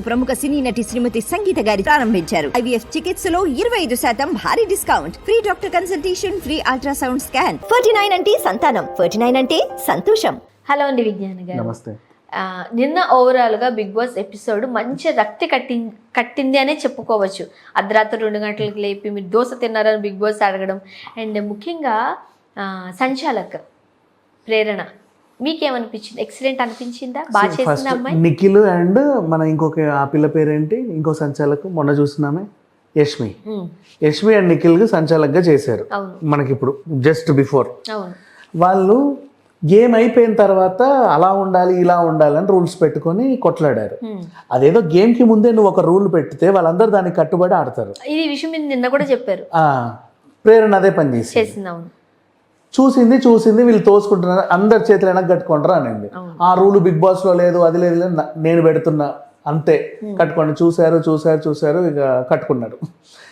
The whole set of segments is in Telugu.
ప్రముఖ సినీ నటి శ్రీమతి సంగీత గారి ప్రారంభించారు. ఐవీఎఫ్ చికిత్సలో ఇరవై ఐదు శాతం భారీ discount. Free doctor consultation free ultrasound scan. Ferty nine అంటే సంతానం. ఫర్టీ నైన్ అంటే సంతోషం. హలో అండి విజ్ఞాన గారు. నమస్తే. నిన్న ఓవరాల్గా బిగ్ బాస్ ఎపిసోడ్ మంచి రక్తి కట్టి కట్టింది అనే చెప్పుకోవచ్చు. అర్ధరాత్రి రెండు గంటలకు లేపి మీరు దోశ తిన్నారని బిగ్ బాస్ అడగడం. అండ్ ముఖ్యంగా ఆ, సంచాలక్ ప్రేరణ. మీకేమనిపించింది? ఎక్సలెంట్ అనిపించిందా? బాగా చేసింది అమ్మాయి? నిఖిల్ అండ్ మన ఇంకొక ఆ పిల్ల పేరేంటి? ఇంకో సంచాలకు మొన్న చూస్తున్నామే యష్మి. యష్మి అండ్ నిఖిల్ సంచాలక్గా చేశారు. మనకి ఇప్పుడు జస్ట్ బిఫోర్ వాళ్ళు గేమ్ అయిపోయిన తర్వాత అలా ఉండాలి ఇలా ఉండాలని రూల్స్ పెట్టుకొని కొట్లాడారు. అదేదో గేమ్కి ముందే నువ్వు ఒక రూల్ పెడితే వాళ్ళందరూ దానికి కట్టుబడి ఆడతారు. ఇది విషయం నిన్న కూడా చెప్పారు. ప్రేరణ అదే పని చేసి చేసింది చూసింది వీళ్ళు తోసుకుంటున్నారు అందరి చేతులు వెనక్కి కట్టుకుంటారా అవును. ఆ రూల్ బిగ్ బాస్లో లేదు అది లేదు నేను పెడుతున్నా అంతే. కట్టుకోండి చూశారు చూశారు చూశారు ఇక కట్టుకున్నారు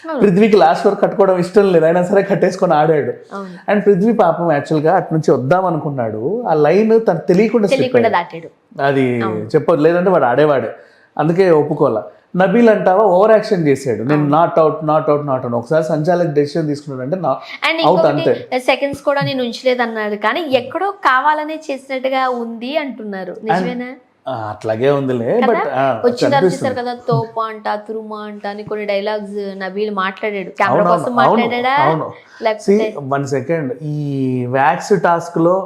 అవును. పృథ్వీకి లాస్ట్ వరకు కట్టుకోవడం ఇష్టం లేదు అయినా సరే కట్టేసుకొని ఆడాడు. అండ్ పృథ్వీ పాపం యాక్చువల్గా అటు నుంచి వద్దాం అనుకున్నాడు. ఆ లైన్ తను తెలియకుండా అది చెప్పదు లేదంటే వాడు ఆడేవాడే. అందుకే ఒప్పుకోవాల. నబీల్ అంటావా? ఓవర్ యాక్షన్ చేశాడు. నేను not out not out not out. ఒకసారి సంచాలక్ డెసిషన్ తీసుకున్నాడు అంటే అవుట్ అంతే. సెకండ్స్ కూడా నేను ఉంచలేదు అన్నారు కానీ ఎక్కడో కావాలనే చేసినట్టుగా ఉంది అంటున్నారు. నిజమేనా? అట్లాగే ఉందిలే బట్ చూసారు కదా తోప అంట తురుమ అంట అని కొన్ని డైలాగ్స్ నబీల్ మాట్లాడాడు. కెమెరా కోసం అవును, మాట్లాడా అవును. సి లేకపోతే వన్ సెకండ్ ఈ వ్యాక్స్ టాస్క్లో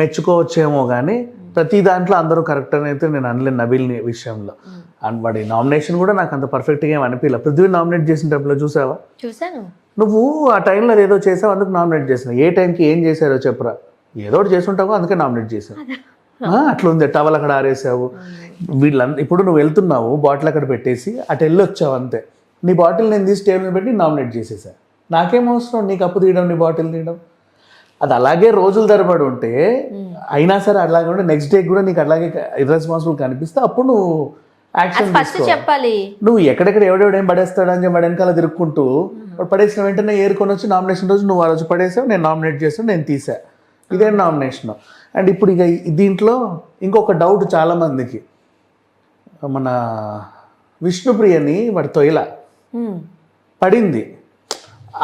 మెచ్చుకోవచ్చేమో కానీ ప్రతి దాంట్లో అందరూ కరెక్ట్ అని అయితే నేను అనలేను నబీల్ విషయంలో. అండ్ వాడి నామినేషన్ కూడా నాకు అంత పర్ఫెక్ట్గా ఏం అనిపించలే పృథ్వీ నామినేట్ చేసినప్పుడు చూసావా? చూసాను నువ్వు ఆ టైంలో ఏదో చేసావు అందుకు నామినేట్ చేసినావు. ఏ టైంకి ఏం చేశారో చెప్పరా. ఏదో ఒకటి చేసుంటావు అందుకే నామినేట్ చేసావు ఆ, అట్లా ఉంది టవల్ అక్కడ ఆరేసావు. వీళ్ళంత ఇప్పుడు నువ్వు వెళ్తున్నావు బాటిల్ అక్కడ పెట్టేసి అటు వెళ్ళి వచ్చావు అంతే. నీ బాటిల్ నేను తీసి టేబుల్ పెట్టి నామినేట్ చేసేసా. నాకేం అవసరం నీకు అప్పు తీయడం నీ బాటిల్ తీయడం? అది అలాగే రోజుల తరబడి ఉంటే అయినా సరే అలాగే ఉంటే నెక్స్ట్ డే కూడా నీకు అలాగే ఇర్రెస్పాన్సిబుల్ కనిపిస్తే అప్పుడు నువ్వు యాక్షన్ ఫస్ట్ చెప్పాలి. నువ్వు ఎక్కడెక్కడ ఎవడెవడేం పడేస్తాడని చెప్పి వాడి వెనకాల తిరుక్కుంటూ పడేసిన వెంటనే ఏరుకొని వచ్చి నామినేషన్ రోజు నువ్వు ఆ రోజు పడేసావు నేను నామినేట్ చేసాను నేను తీసా. ఇదే నామినేషన్ అండ్ ఇప్పుడు ఇక దీంట్లో ఇంకొక డౌట్ చాలా మందికి. మన విష్ణుప్రియని వాడి తొయిల పడింది.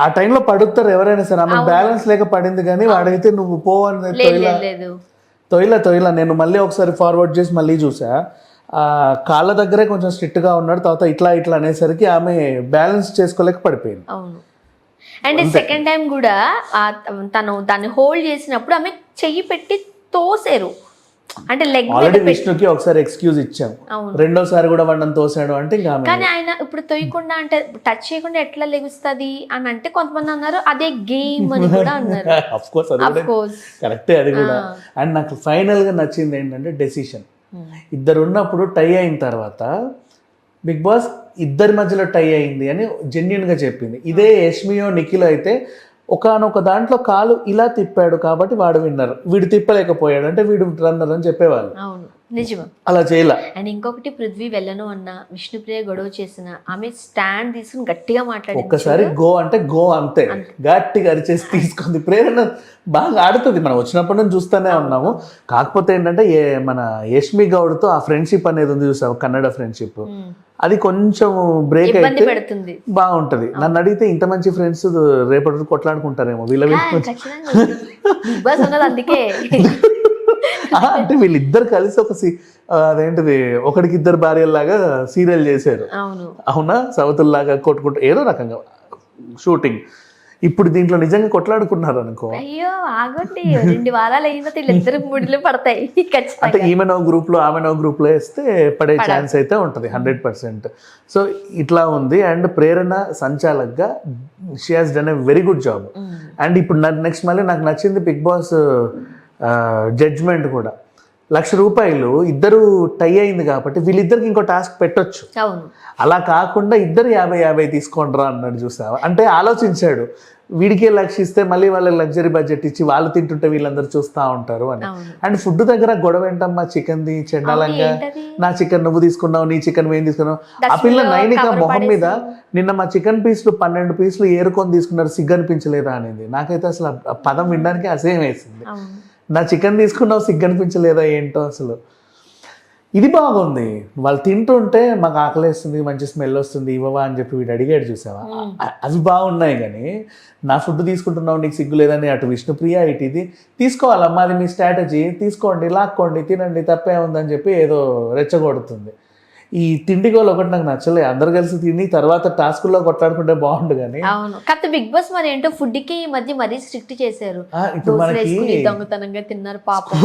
ఆ టైంలో పడుతారు ఎవరైనా సరే. ఆమె బ్యాలెన్స్ లేక పడింది కానీ వాడైతే నువ్వు పోవని లేదు తొయిల తొయిల తొయిల నేను మళ్ళీ ఒకసారి ఫార్వర్డ్ చేసి మళ్ళీ చూసా. ఆ కాళ్ళ దగ్గరే కొంచెం స్ట్రిక్ట్గా ఉన్నాడు. తర్వాత ఇట్లా ఇట్లా అనేసరికి ఆమె బ్యాలెన్స్ చేసుకోలేక పడిపోయింది. అండ్ సెకండ్ టైం కూడా తను దాన్ని హోల్డ్ చేసినప్పుడు ఆమె చెయ్యి పెట్టి తోసారు. అంటే లెగ్ ఆల్రెడీ విష్ణుకి ఒకసారి ఎక్స్క్యూజ్ ఇచ్చాం. రెండోసారి కూడా వాడిని తోసాడు అంటే ఇంకా కానీ ఆయన ఇప్పుడు తొయ్యకుండా అంటే టచ్ చేయకుండా ఎట్లా లెగుస్తుంది అని అంటే కొంతమంది అన్నారు అదే గేమ్ అని కూడా అన్నారు. అఫ్ కోర్స్ అది కరెక్టే అది కూడా. అండ్ నాకు ఫైనల్గా నచ్చింది ఏంటంటే డెసిషన్ ఇద్దరు ఉన్నప్పుడు టై అయిన తర్వాత బిగ్ బాస్ ఇద్దరి మధ్యలో టై అయింది అని జెన్యున్గా చెప్పింది. ఇదే యష్మియో నిఖిల్ అయితే ఒకనొక దాంట్లో కాలు ఇలా తిప్పాడు కాబట్టి వాడు విన్నర్. వీడు తిప్పలేకపోయాడు. అంటే వీడు రన్నర్ అని చెప్పేవాళ్ళు. నిజమే. అలా చేయలే. అండ్ ఇంకొకటి పృథ్వీ వెళ్ళను అన్న విష్ణుప్రియ గొడవ చేసిన ఆమె స్టాండ్ తీసుకుని గట్టిగా మాట్లాడింది ఒక్కసారి గో అంటే గో అంతే. గట్టిగా అరిచేసి తీసుకుంది. ప్రేరణ బాగా ఆడుతుంది. మనం వచ్చినప్పటి నుంచి చూస్తూనే ఉన్నాము. కాకపోతే ఏంటంటే ఏ మన యష్మి గౌడ్తో ఆ ఫ్రెండ్షిప్ అనేది ఉంది చూసావు? కన్నడ ఫ్రెండ్షిప్. అది కొంచెం బ్రేక్ అయితే బాగుంటది. నన్ను అడిగితే ఇంత మంచి ఫ్రెండ్స్ రేపటి కొట్లాడుకుంటారేమో. వీళ్ళ అందుకే. అంటే వీళ్ళిద్దరు కలిసి ఒక అదేంటిది ఒకడికి ఇద్దరు భార్యలాగా సీరియల్ చేశారు. అవును. సౌతుల్లాగా కొట్టుకుంటూ ఏదో రకంగా షూటింగ్. ఇప్పుడు దీంట్లో నిజంగా కొట్లాడుకున్నారు అనుకో అయ్యో ఆగండి. రెండు వారాలు అయిన వీళ్ళిద్దరు ముడిలు పడతాయి. అంటే ఖచ్చితంగా ఈమెనో గ్రూప్లో ఆమెనో గ్రూప్లో వేస్తే పడే ఛాన్స్ అయితే ఉంటది హండ్రెడ్ పర్సెంట్. సో ఇట్లా ఉంది. And Prerana సంచాలక్గా she has done a very good job and ఇప్పుడు నెక్స్ట్ మళ్ళీ నాకు నచ్చింది బిగ్ బాస్ జడ్జ్మెంట్ కూడా. లక్ష రూపాయలు ఇద్దరు టై అయింది కాబట్టి వీళ్ళిద్దరికి ఇంకో టాస్క్ పెట్టొచ్చు. అలా కాకుండా ఇద్దరు యాభై యాభై తీసుకోండిరా అన్నాడు చూసావా? అంటే ఆలోచించాడు. వీడికే లక్ష ఇస్తే మళ్ళీ వాళ్ళకి లగ్జరీ బడ్జెట్ ఇచ్చి వాళ్ళు తింటుంటే వీళ్ళందరూ చూస్తూ ఉంటారు అని. అండ్ ఫుడ్ దగ్గర గొడవ ఏంటమ్మా? చికెన్ది చెండాలంగా? ఏంటది? నా చికెన్ నువ్వు తీసుకున్నావు నీ చికెన్ మేము తీసుకున్నావు ఆ పిల్ల నైనిక మొహం మీద. నిన్న మా చికెన్ పీసులు పన్నెండు పీసులు ఏరుకొని తీసుకున్నారు సిగ్గు అనిపించలేదా అనేది. నాకైతే అసలు పదం వినడానికి అసహ్యం వేసింది. నా చికెన్ తీసుకున్నావు సిగ్గు అనిపించలేదా ఏంటో అసలు. ఇది బాగుంది. వాళ్ళు తింటుంటే మాకు ఆకలేస్తుంది మంచి స్మెల్ వస్తుంది ఇవ్వవా అని చెప్పి వీడు అడిగాడు చూసావా? అవి బాగున్నాయి కానీ నా ఫుడ్ తీసుకుంటున్నావు నీకు సిగ్గు లేదని అటు విష్ణుప్రియ ఇటు ఇది. తీసుకోవాలమ్మా అది మీ స్ట్రాటజీ. తీసుకోండి లాక్కోండి తినండి తప్పే ఉందని చెప్పి ఏదో రెచ్చగొడుతుంది. ఈ తిండి గోలు ఒకటి నాకు నచ్చలే. అందరు కలిసి తిని తర్వాత టాస్కుల్లో కొట్లాడుకుంటే బాగుండు కానీ అవును. కాకపోతే బిగ్ బాస్ మరి ఏంటో ఫుడ్కి ఈ మధ్య మరీ స్ట్రిక్ట్ చేశారు. ఇప్పుడు మనకి వేసుకుని దొంగతనంగా తిన్నారు పాపం.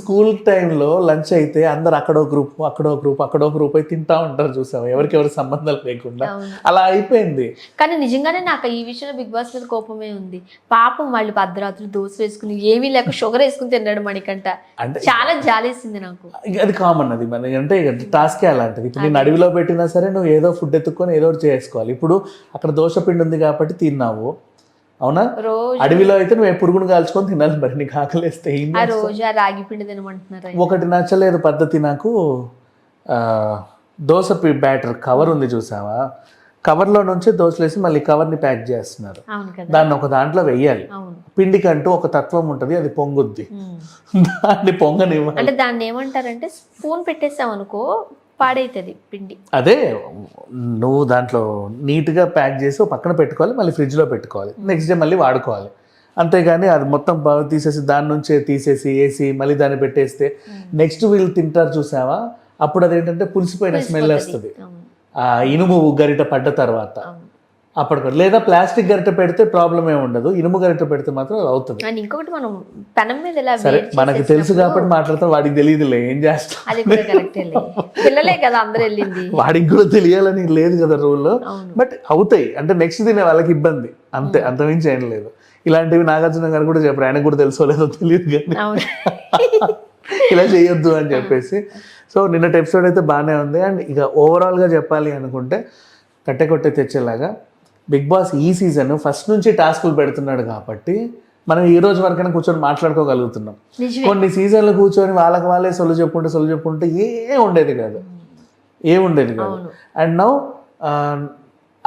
స్కూల్ టైంలో లంచ్ అయితే అందరు అక్కడో గ్రూప్ అక్కడో గ్రూప్ అక్కడో గ్రూప్ అయితే తింటా ఉంటారు చూసావా? ఎవరికి ఎవరి సంబంధాలు లేకుండా. అలా అయిపోయింది. కానీ నిజంగానే నాకు ఈ విషయంలో బిగ్ బాస్ మీద కోపమే ఉంది. పాపం వాళ్ళు భద్రాతులు దోశ వేసుకుని ఏమీ లేక షుగర్ వేసుకుని తిన్నాడు మణికంట అంటే చాలా జాలేసింది నాకు. అది కామన్ అది. మన అంటే టాస్కే అలాంటిది. ఇప్పుడు నేను అడవిలో పెట్టినా సరే నువ్వు ఏదో ఫుడ్ ఎత్తుక్కొని ఏదో చేసుకోవాలి. ఇప్పుడు అక్కడ దోశ పిండి ఉంది కాబట్టి తిన్నావు. అవునా? అడవిలో అయితే నువ్వు పురుగును కాల్చుకొని తినాలి మరి నీకు ఆకలిస్తే తినమంటున్నారు. ఒకటి నచ్చలేదు పద్ధతి నాకు. దోశ బ్యాటర్ కవర్ ఉంది చూసావా? కవర్లో నుంచి దోశలేసి మళ్ళీ కవర్ని ప్యాక్ చేస్తున్నారు. దాన్ని ఒక దాంట్లో వెయ్యాలి. అవును. పిండికంటూ ఒక తత్వం ఉంటుంది అది పొంగుద్ది. దాన్ని పొంగనివ్వాలి. అంటే దాన్ని ఏమంటారంటే స్పూన్ పెట్టేసాం అనుకో పాడైతుంది పిండి. అదే నువ్వు దాంట్లో నీట్గా ప్యాక్ చేసి పక్కన పెట్టుకోవాలి మళ్ళీ ఫ్రిడ్జ్లో పెట్టుకోవాలి. నెక్స్ట్ డే మళ్ళీ వాడుకోవాలి. అంతేగాని అది మొత్తం తీసేసి దాని నుంచే తీసేసి వేసి మళ్ళీ దాన్ని పెట్టేస్తే నెక్స్ట్ వీళ్ళు తింటారు చూసావా? అప్పుడు అదేంటంటే పులిసిపోయిన స్మెల్ వస్తుంది. ఆ ఇనుము గరిట పడ్డ తర్వాత. అవును. అప్పటికి లేదా ప్లాస్టిక్ గరిట పెడితే ప్రాబ్లం ఏమి ఉండదు. ఇనుము గరిట పెడితే మాత్రం అది అవుతుంది. అండ్ ఇంకొకటి మనం పెనం మీద సరే మనకి తెలుసు కాబట్టి మాట్లాడతాం. వాడికి తెలియదులే ఏం చేస్తాం? అది కూడా కరెక్టే పిల్లలే కదా అందరు వెళ్ళింది. వాడికి కూడా తెలియాలని లేదు కదా రూల్ అవును. బట్ అవుతాయి. అంటే నెక్స్ట్ తినే వాళ్ళకి ఇబ్బంది. అంతే అంతమించి ఏం లేదు. ఇలాంటివి నాగార్జున గారు కూడా చెప్పారు. ఆయనకు కూడా తెలుసో లేదో తెలియదు కానీ. ఇలా చేయొద్దు అని చెప్పేసి. సో నిన్నటి ఎపిసోడ్ అయితే బాగానే ఉంది. అండ్ ఇక ఓవరాల్గా చెప్పాలి అనుకుంటే కట్టె కొట్టే తెచ్చేలాగా బిగ్ బాస్ ఈ సీజన్ ఫస్ట్ నుంచి టాస్కులు పెడుతున్నాడు కాబట్టి మనం ఈ రోజు వరకైనా కూర్చొని మాట్లాడుకోగలుగుతున్నాం. కొన్ని సీజన్లు కూర్చొని వాళ్ళకి వాళ్ళే సొల్లు చెప్పుకుంటే సొల్లు చెప్పుకుంటే ఏ ఉండేది కాదు. ఏ ఉండేది కాదు. అండ్ నౌ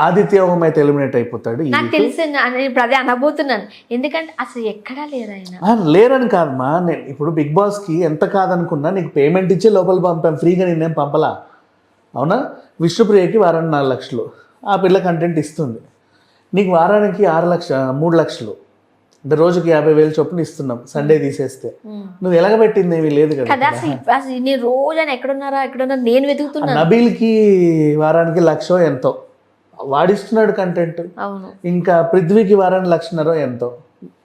ఆదిత్య ఓం అయితే ఎలిమినేట్ అయిపోతాడు నాకు. తెలిసి నేను ఇప్పుడు అదే అనబోతున్నాను. ఎందుకంటే అసలు ఎక్కడా లేరు ఆయన లేరని కాదమ్మా నేను ఇప్పుడు బిగ్ బాస్కి ఎంత కాదనుకున్నా నీకు పేమెంట్ ఇచ్చి లోపల పంపాం ఫ్రీగా నేనేం పంపలా? అవునా? విష్ణుప్రియకి వారానికి నాలుగు లక్షలు. ఆ పిల్ల కంటెంట్ ఇస్తుంది. నీకు వారానికి ఆరు లక్ష మూడు లక్షలు. అంటే రోజుకి యాభై వేలు చొప్పున ఇస్తున్నాం సండే తీసేస్తే. నువ్వు ఎలాగబెట్టింది ఏమీ లేదు కదా అసలు నేను రోజు ఆయన ఎక్కడున్నారా ఎక్కడున్నారా నేను వెతుకుతున్నాను నబీల్కి వారానికి లక్షో ఎంతో. వాడిస్తున్నాడు కంటెంట్ ఇంకా పృథ్వీకి వారానికి లక్షన్నరో ఎంతో.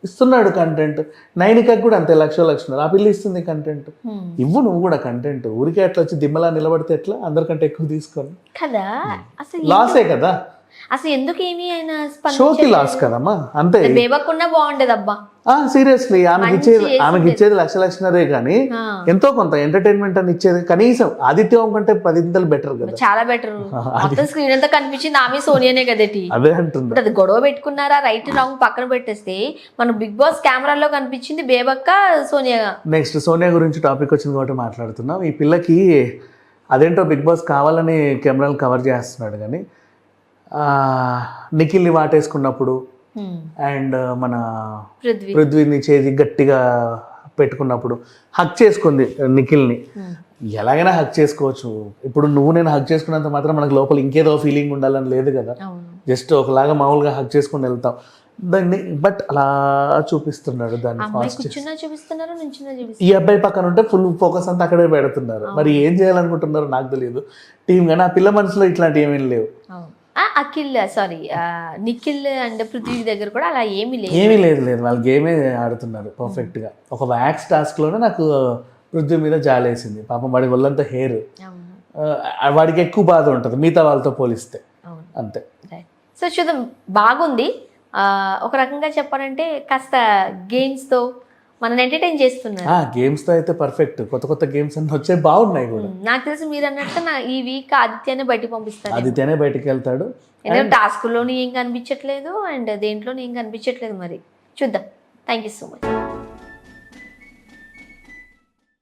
ఇస్తున్నాడు కంటెంట్ నైనికకి కూడా అంతే లక్షో లక్షన్నర. ఆ పిల్ల ఇస్తుంది కంటెంట్. ఇవ్వు నువ్వు కూడా కంటెంట్ ఊరికే అట్లా వచ్చి దిమ్మలా నిలబడితే ఎట్లా? అందరికంటే ఎక్కువ తీసుకొని. కదా? అసలు లాసే కదా? అసలు ఎందుకు ఏమి ఆయన షోకి లాస్ కదమ్మా? అంతే. బేబకుండా బాగుండేది అబ్బా సీరియస్లీ. ఆమెకి ఇచ్చేది ఆమెకి ఇచ్చేది లక్ష లక్షన్నరే కానీ ఎంతో కొంత ఎంటర్టైన్మెంట్ అని ఇచ్చేది. కనీసం ఆదిత్యం కంటే పదింతలు బెటర్ కదా. చాలా బెటర్ మొత్తం స్క్రీన్ అంతా కనిపించింది ఆమె సోనియానే కదటి అదే అంటుంది. అది గొడవ పెట్టుకున్నారా రైట్ రాంగ్ పక్కన పెట్టేస్తే మన బిగ్ బాస్ కెమెరాలో కనిపించింది బేబక్క సోనియా. నెక్స్ట్ సోనియా గురించి టాపిక్ వచ్చింది కాబట్టి మాట్లాడుతున్నాం. ఈ పిల్లకి అదేంటో బిగ్ బాస్ కావాలని కెమెరాలు కవర్ చేస్తున్నాడు కానీ నిఖిల్ని వాటేసుకున్నప్పుడు. అండ్ మన పృథ్వీ. పృథ్వీని చేసి గట్టిగా పెట్టుకున్నప్పుడు హక్ చేసుకుంది నిఖిల్ని. ఎలాగైనా హక్ చేసుకోవచ్చు. ఇప్పుడు నువ్వు నేను హక్ చేసుకున్నంత మాత్రం మనకు లోపల ఇంకేదో ఫీలింగ్ ఉండాలని లేదు కదా. జస్ట్ ఒకలాగా మామూలుగా హక్ చేసుకుని వెళ్తాం. దాన్ని బట్ అలా చూపిస్తున్నాడు దాన్ని ఈ అబ్బాయి పక్కన ఉంటే ఫుల్ ఫోకస్ అంతా అక్కడే పెడుతున్నారు. మరి ఏం చేయాలనుకుంటున్నారో నాకు తెలియదు. టీం కానీ ఆ పిల్ల మనసులో ఇట్లాంటి ఏమీ లేవు. అఖిల్ సారీ నిఖిల్ అండ్ పృథ్వీ దగ్గర కూడా అలా ఏమీ లేదు. ఏమీ లేదు లేదు. వాళ్ళు గేమే ఆడుతున్నారు పర్ఫెక్ట్గా ఒక వ్యాక్స్ టాస్క్లోనే నాకు పృథ్వీ మీద జాలేసింది. పాపం వాడి ఒళ్ళంతా హెయిర్ వాడికి ఎక్కువ బాధ ఉంటుంది. మిగతా వాళ్ళతో పోలిస్తే. అంతే. సో చూద్దాం. బాగుంది. ఒక రకంగా చెప్పాలంటే కాస్త గేమ్స్తో మనల్ని ఎంటర్టైన్ చేస్తున్నారు. ఆ గేమ్స్తో అయితే పర్ఫెక్ట్ కొత్త కొత్త గేమ్స్ అన్ని వచ్చాయి బాగున్నాయి కూడా. నాకు తెలిసి మీరు అన్నట్టు నా ఈ వీక్ ఆదిత్యాన్ని బయటికి పంపిస్తారు. ఆదిత్యనే బయటికి వెళ్తాడు. ఎందుకంటే టాస్క్లోని ఏం కనిపించట్లేదు అండ్ దేంట్లోని ఏం కనిపించట్లేదు మరి. చూద్దాం. Thank you so much